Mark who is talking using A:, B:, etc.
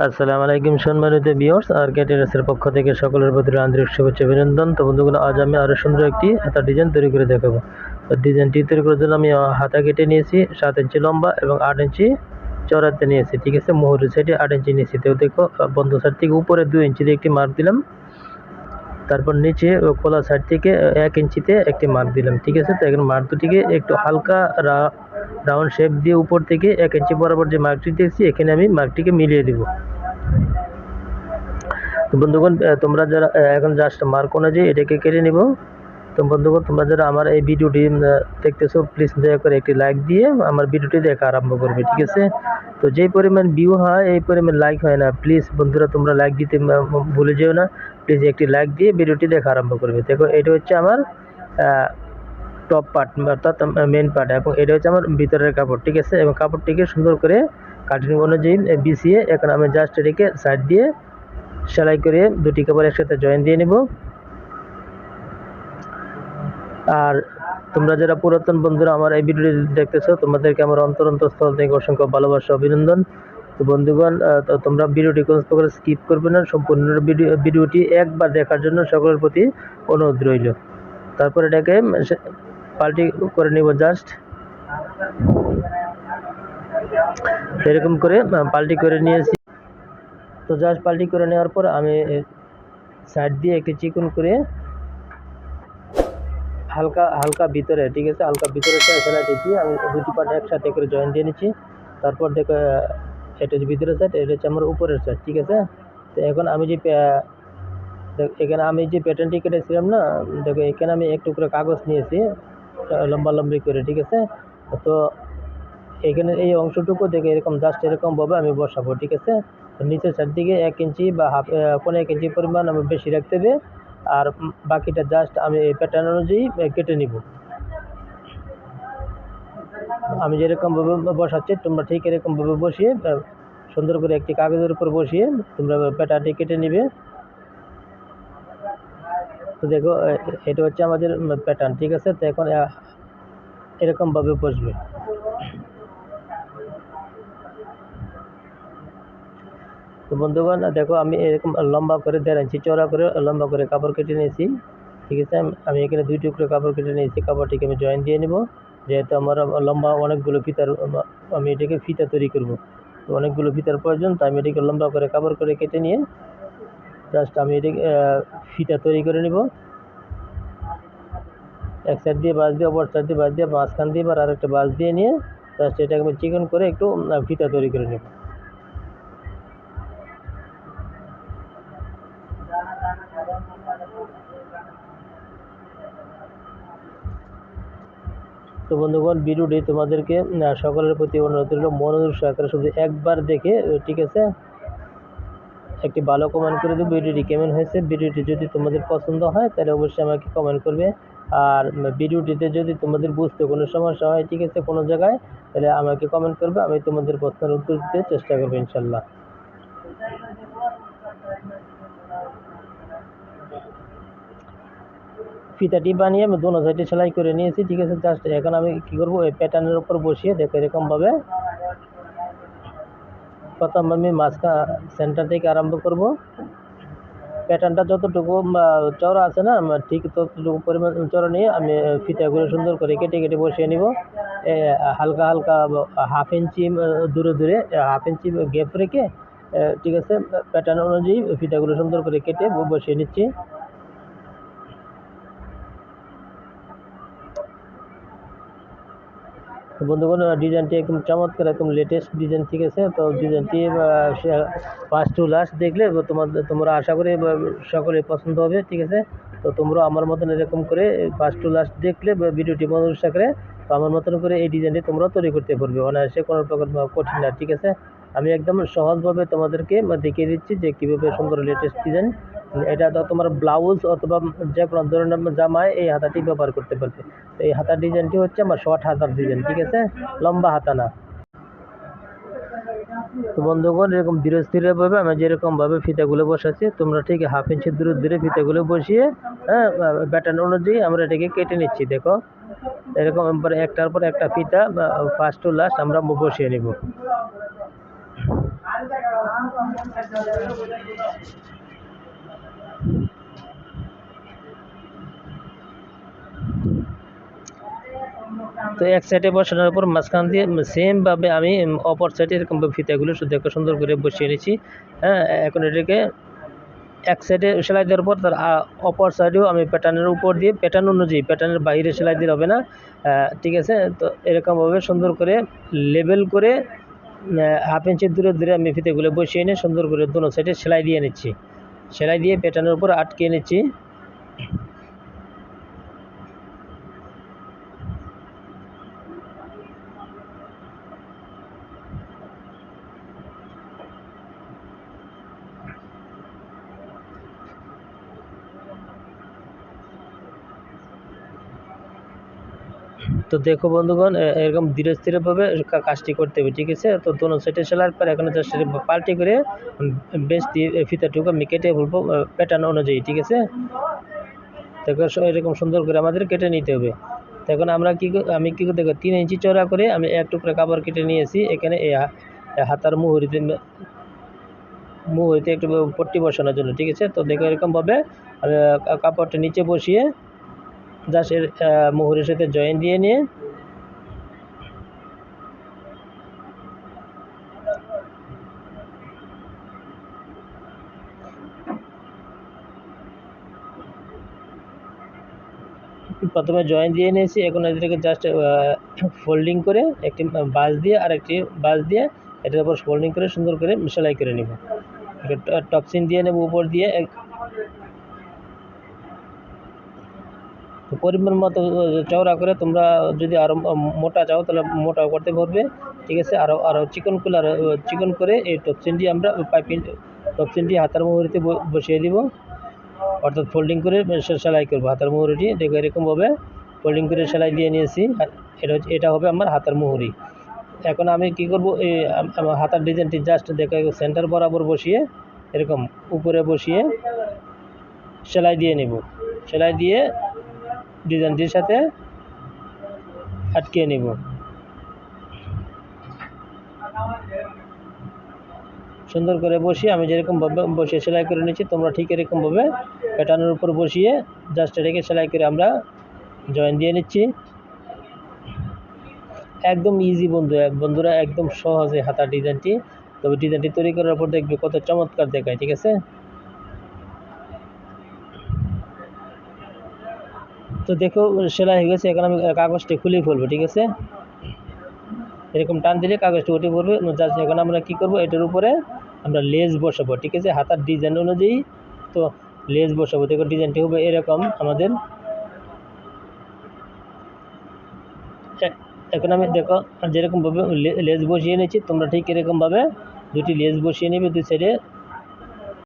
A: আসসালামু আলাইকুম সম্মানিত বিয়র্স আর ক্যাটেরাসের পক্ষ থেকে সকলের প্রতি আন্তরিক শুভেচ্ছা, অভিনন্দন। তো বন্ধুগুলো আজ আমি আরও সুন্দর একটি হাতা ডিজাইন তৈরি করে দেখাবো। তো ডিজাইনটি তৈরি করার জন্য আমি হাতা কেটে নিয়েছি, সাত ইঞ্চি লম্বা এবং আট ইঞ্চি চড়াতে নিয়েছি, ঠিক আছে? মোহরের সাইডে আট ইঞ্চি নিয়েছি। তো দেখো বন্ধু সাইড থেকে উপরে দু ইঞ্চি দিয়ে একটি মার্ক দিলাম। তারপর নিচে খোলা সাইড থেকে এক ইঞ্চিতে একটি মার্ক দিলাম, ঠিক আছে? তো এখন মার্ক দুটিকে একটু হালকা রাউন্ড শেপ দিয়ে উপর থেকে এক ইঞ্চি বরাবর যে মার্কটি দেখছি এখানে আমি মার্কটিকে মিলিয়ে দিব। বন্ধুগণ তোমরা যারা এখন জাস্ট মার্ক অনুযায়ী এটাকে কেটে নিব। তো বন্ধুগণ, তোমরা যারা আমার এই ভিডিওটি দেখতেছো প্লিজ দয়া করে একটি লাইক দিয়ে আমার ভিডিওটি দেখা আরম্ভ করবে, ঠিক আছে? তো যেই পরিমাণ ভিউ হয়, এই পরিমাণ লাইক হয় না। প্লিজ বন্ধুরা, তোমরা লাইক দিতে ভুলে যেও না। প্লিজ একটি লাইক দিয়ে ভিডিওটি দেখা আরম্ভ করবে। দেখো, এটা হচ্ছে আমার টপ পার্ট অর্থাৎ মেন পার্ট এবং এটা হচ্ছে আমার ভিতরের কাপড়, ঠিক আছে? এবং কাপড়টিকে সুন্দর করে কাটিং অনুযায়ী বিছিয়ে, এখন আমি জাস্ট এটাকে সাইড দিয়ে সেলাই করে দুটি কাপড় একসাথে জয়েন দিয়ে নিব। আর তোমরা যারা পুরাতন বন্ধুরা আমার এই ভিডিওটি দেখতেছো, তোমাদেরকে আমার অন্তর অন্তঃস্থল থেকে অসংখ্য ভালোবাসা, অভিনন্দন। তো বন্ধুগণ তোমরা ভিডিওটি কোনো প্রকার স্কিপ করবে না, সম্পূর্ণ ভিডিও, ভিডিওটি একবার দেখার জন্য সকলের প্রতি অনুরোধ রইল। তারপর এটাকে পাল্টি করে নিব জাস্ট এরকম করে পাল্টি করে নিয়েছি। তো জাস্ট পাল্টি করে নেওয়ার পর আমি সাইড দিয়ে একটি চিকন করে হালকা হালকা ভিতরে, ঠিক আছে? হালকা ভিতরে সেলাইটি দিয়ে আমি দুটি পার্ট একসাথে করে জয়েন দিয়ে নিচ্ছি। তারপর দেখো এটা হচ্ছে ভিতরের সাইড এটা হচ্ছে আমার উপরের সাইড ঠিক আছে? তো এখন আমি যে এখানে আমি যে প্যাটার্নটি কেটেছিলাম না, দেখো, এখানে আমি এক টুকরো কাগজ নিয়েছি লম্বা লম্বি করে, ঠিক আছে? তো এখানে এই অংশটুকু দেখে এরকম জাস্ট এরকমভাবে আমি বসাবো, ঠিক আছে? নিচের সাইড দিকে এক ইঞ্চি বা হাফ পনেরো এক ইঞ্চি পরিমাণ আমি বেশি রাখতে হবে। আর বাকিটা জাস্ট আমি এই প্যাটার্ন অনুযায়ী কেটে নিব। আমি যেরকমভাবে বসাচ্ছি, তোমরা ঠিক এরকমভাবে বসিয়ে সুন্দর করে একটি কাগজের উপর বসিয়ে, তোমরা প্যাটার্নটি কেটে নিবে। তো দেখো এটা হচ্ছে আমাদের প্যাটার্ন ঠিক আছে? তো এখন এরকমভাবে বসবে। তো বন্ধুগণ, দেখো আমি এরকম লম্বা করে দেড় চড়া করে লম্বা করে কাপড় কেটে নিয়েছি। ঠিক আছে? আমি- এখানে দুই টুকরো কাপড় কেটে নিয়েছি। কাপড়টিকে আমি জয়েন দিয়ে নিব। যেহেতু আমার লম্বা অনেকগুলো ফিতার, আমি এটাকে ফিতা তৈরি করব। তো অনেকগুলো ফিতার প্রয়োজন, তাই আমি এটাকে লম্বা করে কাপড় করে কেটে নিয়ে জাস্ট আমি এটাকে ফিতা তৈরি করে নিব। এক সাইড দিয়ে বাঁশ দিয়ে, অপর সাইড দিয়ে বাঁশ দিয়ে, মাঝখান দিয়ে এবার আরেকটা বাঁশ দিয়ে নিয়ে জাস্ট এটাকে আমি চিকন করে একটু ফিতা তৈরি করে নেব। তো বন্ধুগণ, ভিডিওটি তোমাদেরকে সকলের প্রতি অনুরোধ রইল। মনোযোগ সহকারে শুধু একবার দেখে ঠিক আছে? একটি ভালো কমেন্ট করে দেবো ভিডিওটি কেমন হয়েছে? ভিডিওটি যদি তোমাদের পছন্দ হয়, তাহলে অবশ্যই আমাকে কমেন্ট করবে। আর ভিডিওটিতে যদি তোমাদের বুঝতে কোনো সমস্যা হয়, ঠিক আছে, কোনো জায়গায়, তাহলে আমাকে কমেন্ট করবে, আমি তোমাদের প্রশ্নের উত্তর দিতে চেষ্টা করব, ইনশাল্লাহ। ফিতাটি বানিয়ে আমি দোনো সাইডে সেলাই করে নিয়েছি, ঠিক আছে? জাস্ট এখন আমি কী করব এই প্যাটার্নের উপর বসিয়ে দেখো এরকমভাবে প্রথম আমি মাঝখা সেন্টার থেকে আরম্ভ করব। প্যাটার্নটা যতটুকু চওড়া আছে না ঠিক ততটুকু পরিমাণ চড়া নিয়ে আমি ফিতাগুলো সুন্দর করে কেটে কেটে বসিয়ে নিব। হালকা হালকা হাফ ইঞ্চি দূরে দূরে হাফ ইঞ্চি গ্যাপ রেখে ঠিক আছে প্যাটার্ন অনুযায়ী ফিতাগুলো সুন্দর করে কেটে বসিয়ে নিচ্ছি। বন্ধুগণ ডিজাইনটি একদম চমৎকার, একদম লেটেস্ট ডিজাইন ঠিক আছে? তো ডিজাইনটি ফার্স্ট টু লাস্ট দেখলে তোমাদের, তোমরা আশা করি সকলে পছন্দ হবে, ঠিক আছে? তো তোমরা আমার মতন এরকম করে ফার্স্ট টু লাস্ট দেখলে ভিডিওটি মনোযোগ সাকরে তো আমার মতন করে এই ডিজাইনটি তোমরা তৈরি করতে পারবে। অনায়াসে কোনো প্রকার কঠিন না, ঠিক আছে? আমি একদম সহজভাবে তোমাদেরকে দেখিয়ে দিচ্ছি যে কীভাবে সুন্দর লেটেস্ট ডিজাইন এটা তো তোমার ব্লাউজ অথবা যে কোনো ধরনের জামায় এই হাতাটি ব্যবহার করতে পারবে। তো এই হাতার ডিজাইনটি হচ্ছে আমার শর্ট হাতার ডিজাইন, ঠিক আছে? লম্বা হাতা না। তো বন্ধুগণ, এরকম ধীরে স্থিরভাবে আমি যেরকমভাবে ফিতাগুলো বসাচ্ছি, তোমরা ঠিক হাফ ইঞ্চি দূরে দূরে ফিতাগুলো বসিয়ে হ্যাঁ ব্যাটার্ন অনুযায়ী আমরা এটাকে কেটে নিচ্ছি, দেখো। এরকম একটার পর একটা ফিতা ফার্স্ট টু লাস্ট আমরা বসিয়ে নিব। তো এক সাইডে বসানোর পর মাঝখান দিয়ে সেমভাবে আমি অপর সাইডে এরকম ফিতাগুলো শুধু একটা সুন্দর করে বসিয়ে নিচ্ছি হ্যাঁ এখন এটাকে এক সাইডে সেলাই দেওয়ার পর তার অপর সাইডেও আমি প্যাটার্নের উপর দিয়ে প্যাটার্ন অনুযায়ী প্যাটার্নের বাইরে সেলাই দিলে হবে না। ঠিক আছে? তো এরকমভাবে সুন্দর করে লেবেল করে হাফ ইঞ্চি দূরে দূরে আমি ফিতেগুলো বসিয়ে নিয়ে সুন্দর করে দোনো সাইডে সেলাই দিয়ে নিচ্ছি। সেলাই দিয়ে প্যাটার্নের উপর আটকে নিচ্ছি। তো দেখো বন্ধুগণ এরকম ধীরে স্থিরভাবে কাজটি করতে হবে, ঠিক আছে? তো দোনো সাইডে সেলার পর এখন জাস্ট পাল্টি করে বেশ দিয়ে ফিতাটুকু আমি কেটে বলব প্যাটার্ন অনুযায়ী, ঠিক আছে? দেখো এরকম সুন্দর করে আমাদের কেটে নিতে হবে। তো এখন আমরা কী আমি কী দেখো, তিন ইঞ্চি চড়া করে আমি এক টুকরা কাপড় কেটে নিয়েছি, এখানে হাতার মুহুরিতে মুহুরিতে একটু পট্টি বসানোর জন্য, ঠিক আছে? তো দেখো, এরকমভাবে কাপড়টা নিচে বসিয়ে এর আহ, সাথে জয়েন দিয়ে নিয়ে। প্রথমে জয়েন দিয়ে নিয়েছি এখন এটাকে জাস্ট ফোল্ডিং করে একটি বাস দিয়ে আর একটি বাস দিয়ে এটার উপর ফোল্ডিং করে সুন্দর করে সেলাই করে নিব। টপসিন দিয়ে নেব উপর দিয়ে এক- তো পরিমাণ মতো চওড়া করে তোমরা যদি আরও মোটা চাও তাহলে মোটাও করতে পারবে ঠিক আছে? আরও আরও চিকন আরও চিকন করে এই টপসিনটি আমরা পাইপিং টপসিনটি হাতার মুহুরিতে বসিয়ে দিব। অর্থাৎ ফোল্ডিং করে সেলাই করব হাতার মুহুরিটি দেখো এরকমভাবে ফোল্ডিং করে সেলাই দিয়ে নিয়েছি। এটা হচ্ছে, এটা হবে আমার হাতার মুহুরি। এখন আমি কি করব এই আমার হাতার ডিজাইনটি জাস্ট দেখো সেন্টার বরাবর বসিয়ে এরকম উপরে বসিয়ে সেলাই দিয়ে নেব। সেলাই দিয়ে ডিজাইনটির সাথে আটকে নেব। সুন্দর করে বসিয়ে আমি যেরকমভাবে বসিয়ে সেলাই করে নিচ্ছি, তোমরা ঠিক এরকমভাবে প্যাটার্নের উপর বসিয়ে জাস্ট রেখে সেলাই করে আমরা জয়েন দিয়ে নিচ্ছি। একদম ইজি বন্ধু, এক- বন্ধুরা একদম সহজে হাতা ডিজাইনটি, তবে ডিজাইনটি তৈরি করার পর দেখবে কত চমৎকার দেখায়, ঠিক আছে? তো দেখো, সেলাই হয়ে গেছে, এখন আমি কাগজটি খুলে ফেলব, ঠিক আছে? এরকম টান দিলে কাগজটি উঠে পড়বে। এখন আমরা কি করব, এটার উপরে আমরা লেজ বসাবো, ঠিক আছে? হাতার ডিজাইন অনুযায়ী তো লেজ বসাবো। দেখো, ডিজাইনটি হবে এরকম আমাদের। এখন আমি দেখো, যেরকমভাবে লে- লেস বসিয়ে নিয়েছি, তোমরা ঠিক এরকমভাবে দুটি লেজ বসিয়ে নেবে, দুই সাইডে